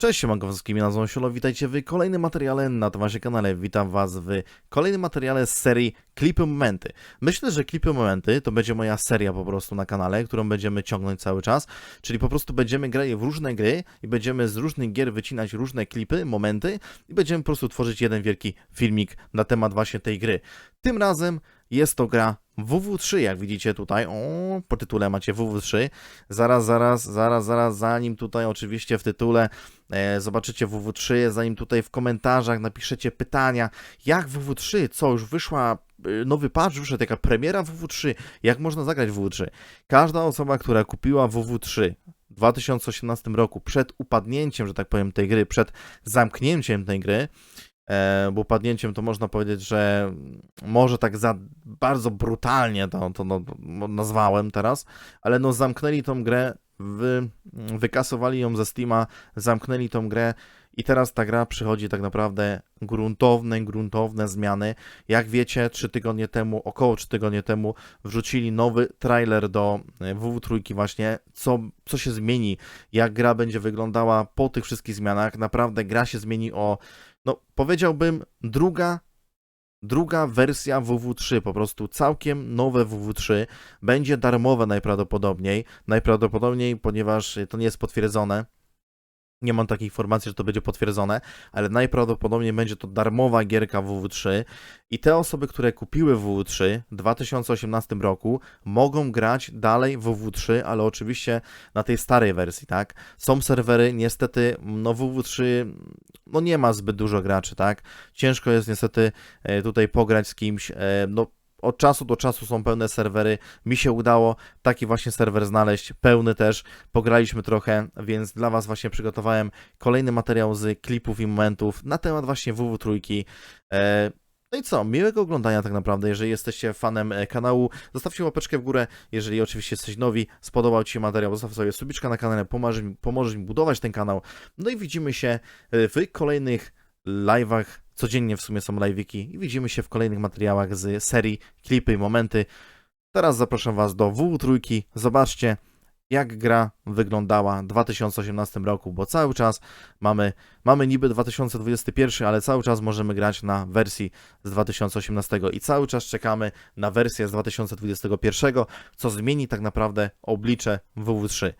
Cześć, siemanko wszystkim, nazywam Siolo, witajcie w kolejnym materiale na tym właśnie kanale. Witam was w kolejnym materiale z serii Klipy Momenty. Myślę, że Klipy Momenty to będzie moja seria po prostu na kanale, którą będziemy ciągnąć cały czas, czyli po prostu będziemy grali w różne gry i będziemy z różnych gier wycinać różne klipy, momenty i będziemy po prostu tworzyć jeden wielki filmik na temat właśnie tej gry. Tym razem jest to gra WW3, jak widzicie tutaj, o, po tytule macie WW3, zaraz, zaraz, zaraz, zaraz, zanim tutaj oczywiście w tytule e, zobaczycie WW3, zanim tutaj w komentarzach napiszecie pytania, jak WW3, co, już wyszła e, nowy patch, wyszedł jaka premiera WW3, jak można zagrać w WW3. Każda osoba, która kupiła WW3 w 2018 roku, przed upadnięciem, że tak powiem, tej gry, przed zamknięciem tej gry, bo upadnięciem to można powiedzieć, że może tak za bardzo brutalnie to, to no, nazwałem teraz, ale no zamknęli tą grę, wy, wykasowali ją ze Steama, zamknęli tą grę i teraz ta gra przychodzi tak naprawdę gruntowne, gruntowne zmiany. Jak wiecie, 3 tygodnie temu, około 3 tygodnie temu wrzucili nowy trailer do e, WW3 właśnie, co, co się zmieni, jak gra będzie wyglądała po tych wszystkich zmianach. Naprawdę gra się zmieni o, no powiedziałbym, druga druga wersja WW3, po prostu całkiem nowe WW3, będzie darmowe najprawdopodobniej, najprawdopodobniej, ponieważ to nie jest potwierdzone, nie mam takiej informacji, że to będzie potwierdzone, ale najprawdopodobniej będzie to darmowa gierka WW3 i te osoby, które kupiły WW3 w 2018 roku, mogą grać dalej w WW3, ale oczywiście na tej starej wersji, tak? Są serwery, niestety, no WW3, no nie ma zbyt dużo graczy, tak? Ciężko jest niestety e, tutaj pograć z kimś, e, no od czasu do czasu są pełne serwery. Mi się udało taki właśnie serwer znaleźć, pełny też. Pograliśmy trochę, więc dla Was właśnie przygotowałem kolejny materiał z klipów i momentów na temat właśnie WW3. E, no i co, miłego oglądania tak naprawdę, jeżeli jesteście fanem e, kanału, zostawcie łapeczkę w górę, jeżeli oczywiście jesteś nowi, spodobał Ci się materiał, zostaw sobie subiczka na kanale, pomożesz mi, pomożesz mi budować ten kanał, no i widzimy się e, w kolejnych live'ach, codziennie w sumie są live'iki i widzimy się w kolejnych materiałach z serii klipy i momenty. Teraz zapraszam Was do WW3, zobaczcie jak gra wyglądała w 2018 roku, bo cały czas mamy, mamy niby 2021, ale cały czas możemy grać na wersji z 2018 i cały czas czekamy na wersję z 2021, co zmieni tak naprawdę oblicze WW3.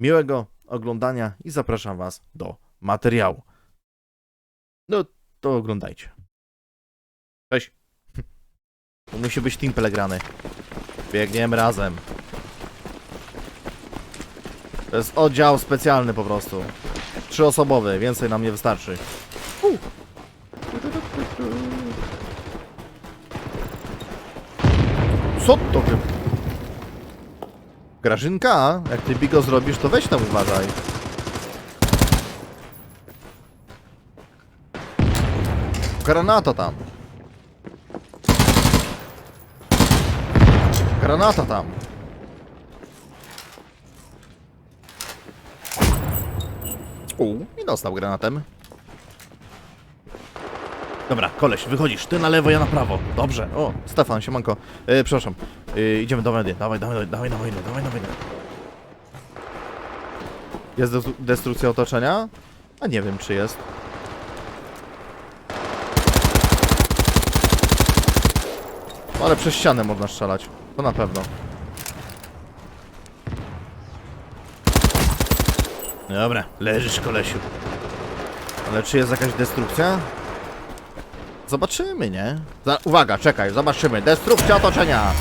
Miłego oglądania i zapraszam Was do materiału. No to oglądajcie. Cześć. To musi być team pelegrany. Biegniemy razem. To jest oddział specjalny po prostu. Trzyosobowy, więcej nam nie wystarczy. U. Co to ty? Grażynka, jak ty bigo zrobisz, to weź tam uważaj. Granata tam. Granata tam. U, i dostał granatem. Dobra, koleś, wychodzisz. Ty na lewo, ja na prawo. Dobrze. O, Stefan, siemanko. E, przepraszam. E, idziemy do wody. Dawaj, dawaj, dawaj, dawaj, dawaj, dawaj. Jest destru- destrukcja otoczenia? A nie wiem, czy jest. Ale przez ścianę można strzelać. To na pewno. Dobra, leżysz kolesiu. Ale czy jest jakaś destrukcja? Zobaczymy, nie? Za uwaga, czekaj, zobaczymy. Destrukcja otoczenia!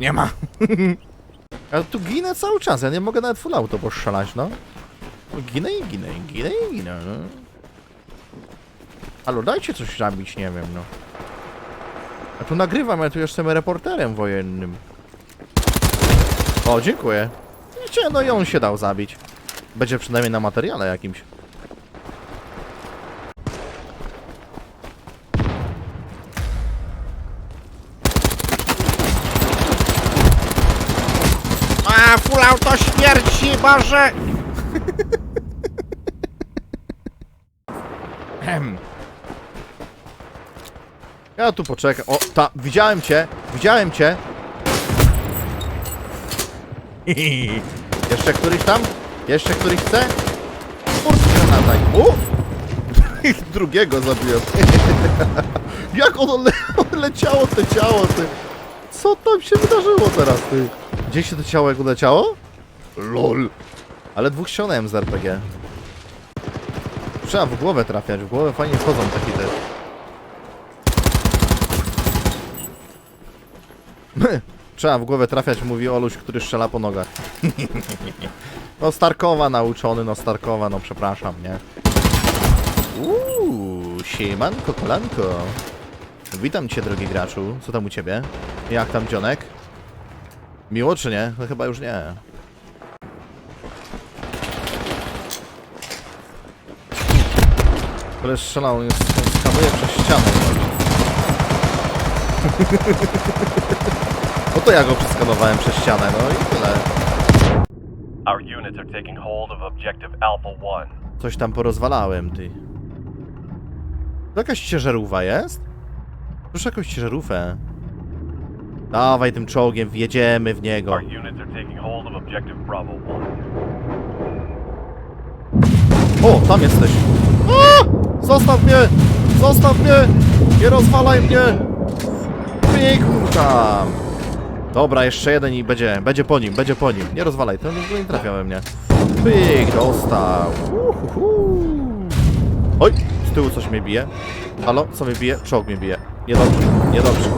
Nie ma. Ja tu ginę cały czas, ja nie mogę nawet full auto postrzelać, no. Ginę i ginę, ginę i ginę, no. Halo, dajcie coś zabić, nie wiem, no. Ja tu nagrywam, ja tu jestem reporterem wojennym. O, dziękuję. Widzicie, no i on się dał zabić. Będzie przynajmniej na materiale jakimś. A, full auto śmierci, Boże! Ja tu poczekam. O, ta, widziałem cię, widziałem cię. Jeszcze któryś tam? Jeszcze któryś chce? Kurde, granataj. O! Drugiego zabiłem. Jak ono le leciało te ciało, ty? Co tam się wydarzyło teraz, ty? Gdzie się to ciało jak leciało? LOL. Ale dwóch ściągnąłem z RPG. Trzeba w głowę trafiać, w głowę fajnie wchodzą takie te... Trzeba w głowę trafiać, mówi Oluś, który strzela po nogach. no Starkowa nauczony, no Starkowa, no przepraszam, nie? Uuu, siemanko, kolanko. Witam cię, drogi graczu. Co tam u ciebie? Jak tam, dzionek? Miło czy nie? No chyba już nie. Koleś strzelał, jest, on skanuje przez ścianę. To ja go przeskanowałem przez ścianę, no i tyle. Our units are taking hold of objective Alpha 1. Coś tam porozwalałem, ty. To jakaś ciężarówka jest? Proszę jakąś ciężarówkę. Dawaj tym czołgiem, wjedziemy w niego. Our units are taking hold of objective Bravo 1. O, tam jesteś. A! Zostaw mnie! Zostaw mnie! Nie rozwalaj mnie! Bieg tam! Dobra, jeszcze jeden i będzie, będzie po nim, będzie po nim. Nie rozwalaj, to nie, trafia we mnie. Pyk, dostał. Uhuhu. Oj, z tyłu coś mnie bije. Halo, co mnie bije? Czołg mnie bije. Niedobrze, niedobrze.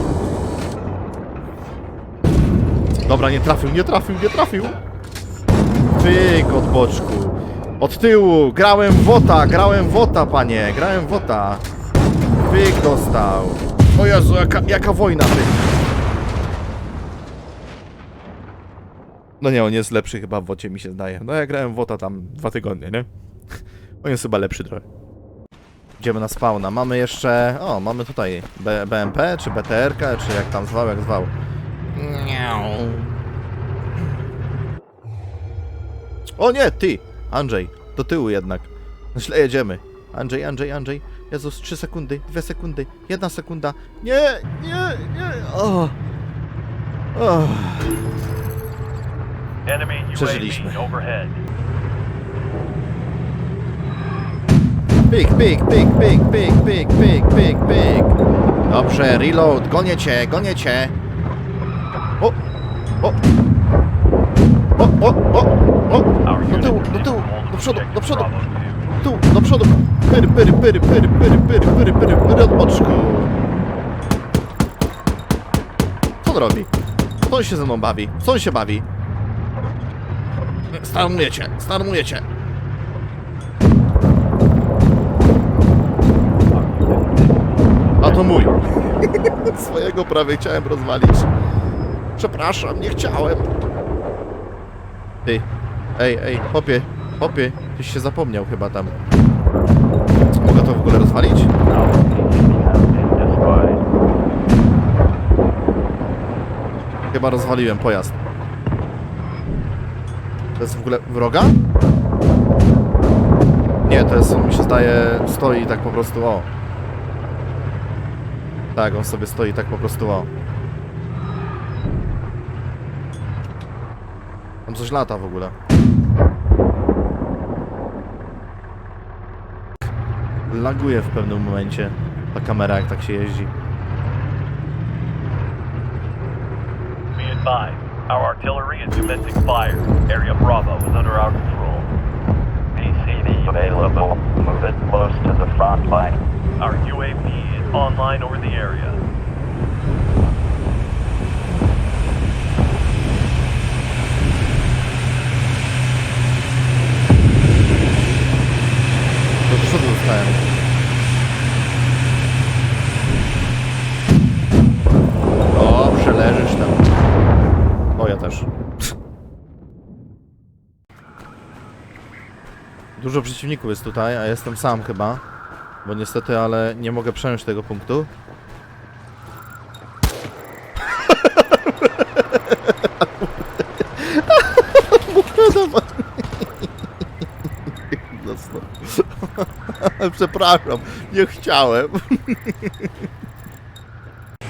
Dobra, nie trafił, nie trafił, nie trafił. Pyk od boczku. Od tyłu. Grałem wota, grałem wota, panie. Grałem wota. Pyk dostał. O Jezu, jaka, jaka wojna, ty. No nie, on jest lepszy chyba w wocie, mi się zdaje. No ja grałem w wota tam dwa tygodnie, nie? On jest chyba lepszy trochę. Idziemy na spawna. Mamy jeszcze... O, mamy tutaj B BMP, czy BTR-ka, czy jak tam zwał, jak zwał. O nie, ty! Andrzej, do tyłu jednak. No źle jedziemy. Andrzej, Andrzej, Andrzej. Jezus, 3 sekundy, 2 sekundy, 1 sekunda. Nie, nie, nie. O. O. Enemy Przeżyliśmy. Pyk, pyk, pyk, pyk, pyk, pyk, pyk, pyk, pyk. Dobrze, reload, gonię cię, gonię cię. O, o. O, o, o, o. Do tyłu, do tyłu, do przodu, do przodu. Bravo 2. Tu, do przodu. Pyry, pyry, pyry, pyry, pyry, pyry, pyry, pyry, pyry od boczku. Co on robi? Co on się ze mną bawi? Co on się bawi? Starmuję cię. A to mój. Swojego prawie chciałem rozwalić. Przepraszam, nie chciałem. Ty. Ej, ej, hopie, hopie. Tyś się zapomniał chyba tam. Mogę to w ogóle rozwalić? Chyba rozwaliłem pojazd. To jest w ogóle wroga? Nie, to jest, on mi się zdaje, stoi tak po prostu, o. Tak, on sobie stoi tak po prostu, o. Tam coś lata w ogóle. Laguje w pewnym momencie ta kamera, jak tak się jeździ. Be advised, our artillery is commencing fire. Area Bravo is under our control. PCD available. Move it close to the front line. Our UAV is online over the area. Dużo przeciwników jest tutaj, a jestem sam chyba. Bo niestety, ale nie mogę przejąć tego punktu. Dostał. Przepraszam, nie chciałem.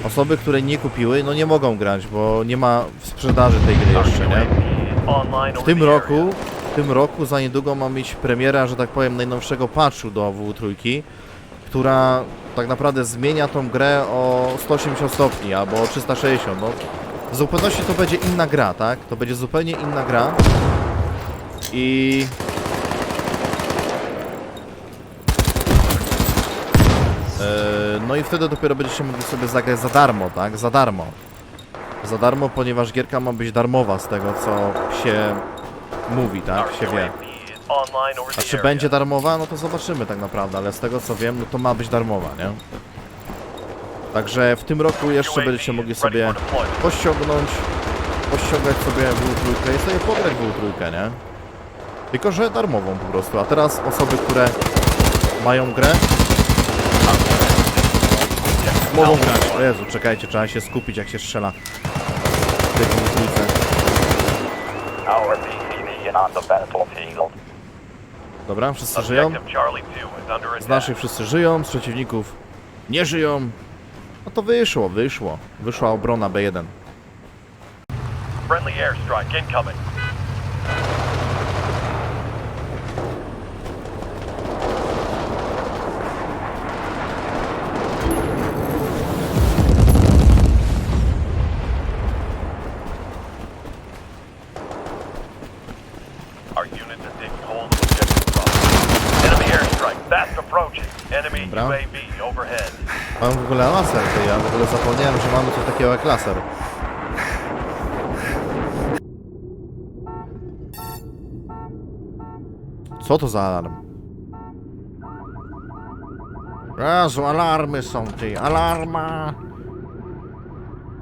Osoby, które nie kupiły, no nie mogą grać, bo nie ma w sprzedaży tej gry Our jeszcze, nie? W tym roku, tym roku za niedługo ma mieć premiera, że tak powiem, najnowszego patchu do W3, która tak naprawdę zmienia tą grę o 180 stopni albo o 360. No, w zupełności to będzie inna gra, tak? To będzie zupełnie inna gra. I Eee, No i wtedy dopiero będziecie mogli sobie zagrać za darmo, tak? Za darmo. Za darmo, ponieważ gierka ma być darmowa z tego, co się mówi, tak? Się wie. A czy będzie darmowa? No to zobaczymy tak naprawdę, ale z tego co wiem, no to ma być darmowa, nie? Także w tym roku jeszcze będziecie mogli sobie pościągnąć, pościągać sobie W3 i sobie pograć w W3, nie? Tylko, że darmową po prostu. A teraz osoby, które mają grę, mogą grać. O Jezu, czekajcie, trzeba się skupić jak się strzela. w tej Dobra, wszyscy żyją? Objective Charlie 2 is under Z naszych wszyscy żyją, z przeciwników nie żyją. No to wyszło, wyszło. Wyszła obrona B1. Friendly airstrike incoming. Our units are taking hold of objective Bravo. Enemy airstrike fast approaching. Enemy Dobra. Mam w ogóle laser, ty, ja w ogóle zapomniałem, że mamy coś takiego jak laser. Co to za alarm? Jezu, alarmy są, ty, alarma!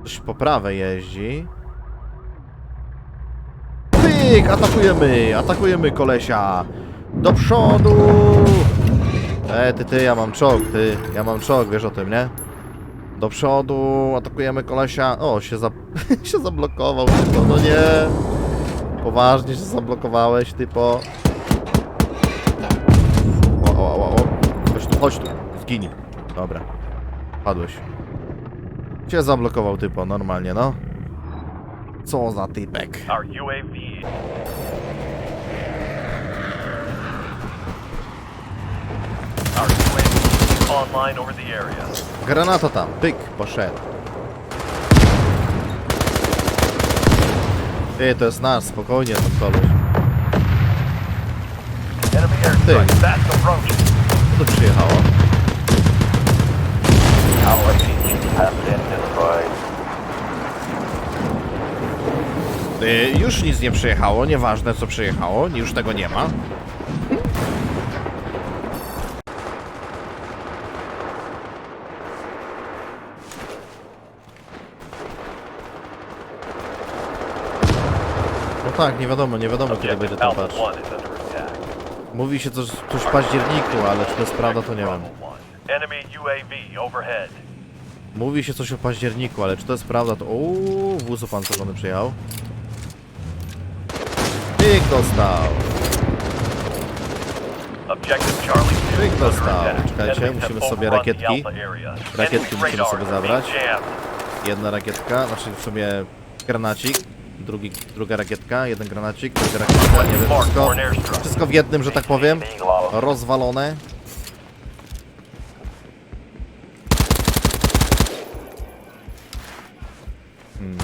Coś po prawej jeździ. Pyk! Atakujemy! Atakujemy kolesia! Do przodu! E, ty, ty, ja mam czołg, ty. Ja mam czołg, wiesz o tym, nie? Do przodu, atakujemy kolesia. O, się, za... się zablokował, typo, no nie. Poważnie się zablokowałeś, typo. O, o, o, o. Chodź tu, chodź tu. Zginij. Dobra. Padłeś. Się zablokował, typo, normalnie, no. Co za typek. Our UAV Our UAV is online over the area. Granata tam, pyk, poszedł. Ty, to jest nasz, spokojnie tam koleś. Enemy airstrike Ty. fast approaching. Co tu przyjechało? Our PCV has been destroyed. Y, już nic nie przyjechało, nieważne co przyjechało, już tego nie ma. Tak, nie wiadomo, nie wiadomo kiedy będzie ten patch. 1 is under attack. Mówi się coś, coś w październiku, ale czy to jest prawda to nie wiem. Bravo 1. Enemy UAV overhead. Mówi się coś o październiku, ale czy to jest prawda to... Uuu, wóz opancerzony przyjechał. Pyk dostał. Objective Charlie 2 Pyk is under dostał. Czekajcie, musimy sobie rakietki. Rakietki musimy sobie zabrać. Jedna rakietka, znaczy w sumie granacik. Drugi, druga rakietka, jeden granacik, druga rakietka, nie wiem, wszystko, wszystko w jednym, że tak powiem. Rozwalone. Hmm.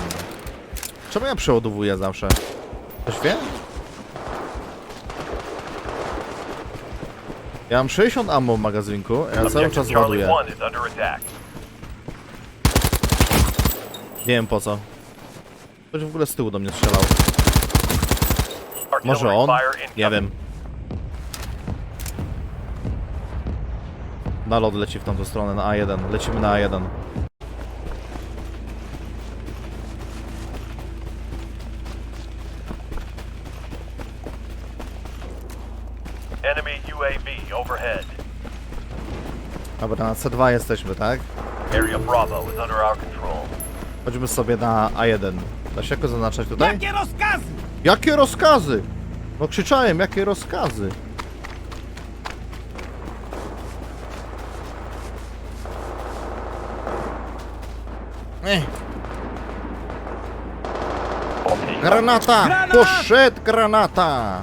Czemu ja przeładowuję zawsze? Ktoś wie? Ja mam 60 ammo w magazynku, ja cały czas ładuję. 1 is under attack. Nie wiem po co. Ktoś w ogóle z tyłu do mnie strzelał. Może on? Nie wiem. Nalot leci w tamtą stronę, na A1. Lecimy na A1. Enemy UAV overhead. Dobra, na C2 jesteśmy, tak? Area Bravo is under our control. Chodźmy sobie na A1. Da się jakoś zaznaczać tutaj? Jakie rozkazy? Jakie rozkazy? No krzyczałem, jakie rozkazy? Ech, Granata! Granat! Poszedł granata!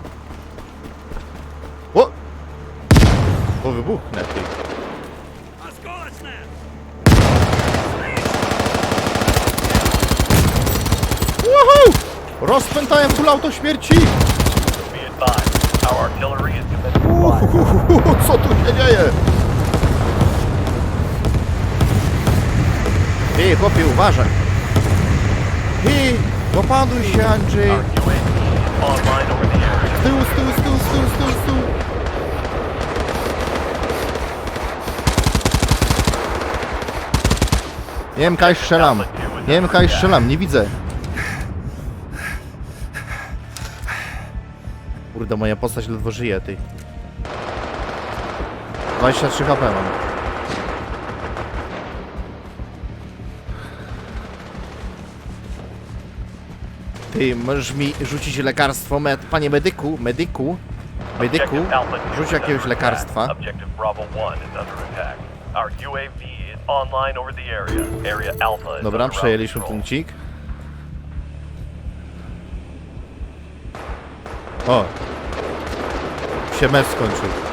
O! O, wybuchnę, ty. Rozpętałem full auto śmierci! Uhuhuhu, Co tu się dzieje? Ty, chłopie, uważaj! Ty, dopaduj się, Andrzej! Z tyłu, z tyłu, z tyłu, z tyłu, z tyłu, z tyłu! Nie wiem, kaj strzelam. Nie wiem, kaj strzelam, nie widzę. Kurde, moja postać ledwo żyje, ty. 23 HP mam. Ty, możesz mi rzucić lekarstwo, med... panie medyku, medyku, medyku, Objective Alpha 2 rzuć jakiegoś lekarstwa. attack. Objective Bravo 1 is under attack. Our UAV is online over the area. Area Alpha is Dobra, przejęliśmy punkcik. O! Się mecz skończył.